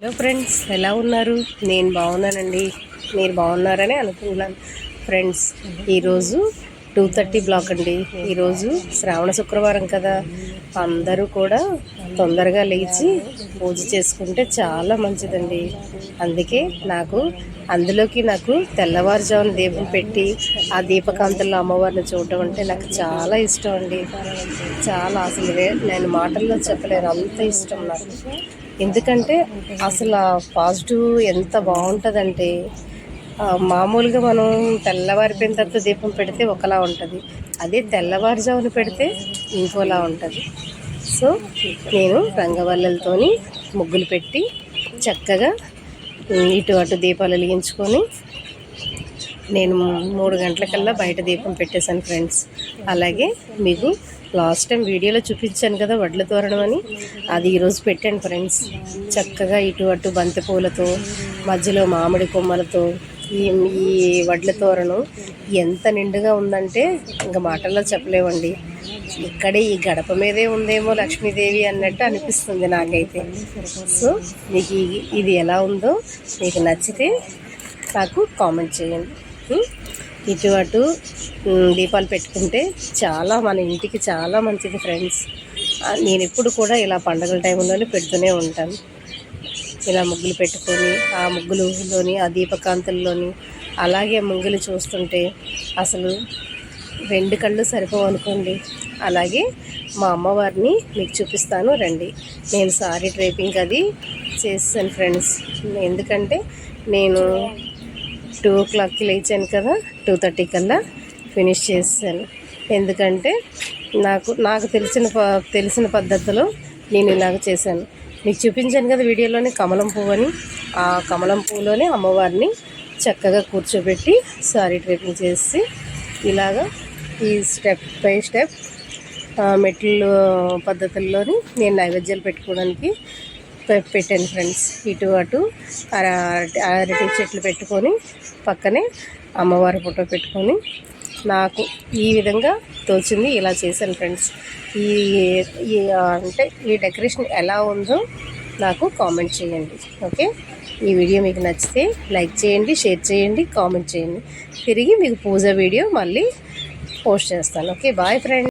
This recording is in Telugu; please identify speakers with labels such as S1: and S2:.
S1: హలో ఫ్రెండ్స్ ఎలా ఉన్నారు? నేను బాగున్నానండి. మీరు బాగున్నారని అనుకుంటున్నాను. ఫ్రెండ్స్ ఈరోజు టూ థర్టీ బ్లాక్ అండి. ఈరోజు శ్రావణ శుక్రవారం కదా. అందరూ కూడా తొందరగా లేచి పూజ చేసుకుంటే చాలా మంచిదండి. అందుకే నాకు అందులోకి నాకు తెల్లవారుజామున దీపం పెట్టి ఆ దీపకాంతల్లో అమ్మవారిని చూడటం అంటే నాకు చాలా ఇష్టం అండి. చాలా అసలు నేను మాటల్లో చెప్పలేను. అంత ఇష్టం నాకు. ఎందుకంటే అసలు పాజిటివ్ ఎంత బాగుంటుందంటే మామూలుగా మనం తెల్లవారిపోయిన తర్వాత దీపం పెడితే ఒకలా ఉంటుంది. అదే తెల్లవారుజామున పెడితే ఇంకోలా ఉంటుంది. సో నేను రంగవల్లలతోని ముగ్గులు పెట్టి చక్కగా ఇటు అటు దీపాలు వెలిగించుకొని నేను మూడు గంటలకల్లా బయట దీపం పెట్టేశాను ఫ్రెండ్స్. అలాగే మీకు లాస్ట్ టైం వీడియోలో చూపించాను కదా వడ్ల తోరణం అని. అది ఈరోజు పెట్టాను ఫ్రెండ్స్. చక్కగా ఇటు అటు బంతి పూలతో మధ్యలో మామిడి కొమ్మలతో ఈ ఈ వడ్ల తోరణం ఎంత నిండుగా ఉందంటే ఇంకా మాటల్లో చెప్పలేవండి ఇక్కడే ఈ గడప మీదే ఉందేమో లక్ష్మీదేవి అన్నట్టు అనిపిస్తుంది నాకైతే. సో మీకు ఇది ఎలా ఉందో మీకు నచ్చితే నాకు కామెంట్ చేయండి. ఇటు అటు దీపాలు పెట్టుకుంటే చాలా మన ఇంటికి చాలా మంచిది ఫ్రెండ్స్ నేను ఎప్పుడు కూడా ఇలా పండగల టైంలోనే పెడుతూనే ఉంటాను. ఇలా ముగ్గులు పెట్టుకొని ఆ ముగ్గులులోని ఆ దీపకాంతుల్లోని అలాగే ముగ్గులు చూస్తుంటే అసలు రెండు కళ్ళు సరిపోవు అనుకోండి. అలాగే మా అమ్మవారిని మీకు చూపిస్తాను రండి. నేను సారీ డ్రైపింగ్ అది చేస్తాను ఫ్రెండ్స్ ఎందుకంటే నేను టూ ఓ క్లాక్కి లేచాను కదా టూ థర్టీ కల్లా ఫినిష్ చేసాను ఎందుకంటే నాకు నాకు తెలిసిన ప- తెలిసిన పద్ధతిలో నేను ఇలాగ చేశాను. మీకు చూపించాను కదా వీడియోలోనే కమలం పువ్వు అని. ఆ కమలం పువ్వులోనే అమ్మవారిని చక్కగా కూర్చోబెట్టి సారీ ట్రిపింగ్ చేసి ఇలాగా ఈ స్టెప్ బై స్టెప్ మెట్లు పద్ధతుల్లోని నేను నైవేద్యాలు పెట్టుకోవడానికి పెట్టాను ఫ్రెండ్స్. ఇటు అటు అర అరటి అరటి చెట్లు పెట్టుకొని పక్కనే అమ్మవారి ఫోటో పెట్టుకొని నాకు ఈ విధంగా తోచింది ఇలా చేశాను ఫ్రెండ్స్. ఈ ఈ అంటే ఈ డెకరేషన్ ఎలా ఉందో నాకు కామెంట్ చేయండి. ఓకే? ఈ వీడియో మీకు నచ్చితే లైక్ చేయండి షేర్ చేయండి కామెంట్ చేయండి. తిరిగి మీకు పూజ వీడియో మళ్ళీ పోస్ట్ చేస్తాను. ఓకే? Bye friends.